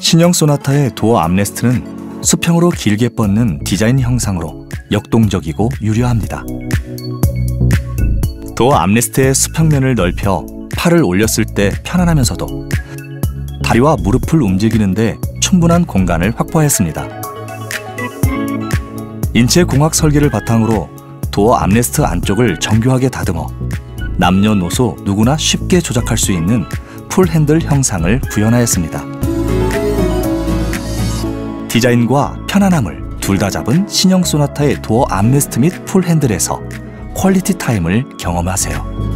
신형 소나타의 도어 암레스트는 수평으로 길게 뻗는 디자인 형상으로 역동적이고 유려합니다. 도어 암레스트의 수평면을 넓혀 팔을 올렸을 때 편안하면서도 다리와 무릎을 움직이는데 충분한 공간을 확보했습니다. 인체 공학 설계를 바탕으로 도어 암레스트 안쪽을 정교하게 다듬어 남녀노소 누구나 쉽게 조작할 수 있는 풀 핸들 형상을 구현하였습니다. 디자인과 편안함을 둘 다 잡은 신형 소나타의 도어 암레스트 및 풀 핸들에서 퀄리티 타임을 경험하세요.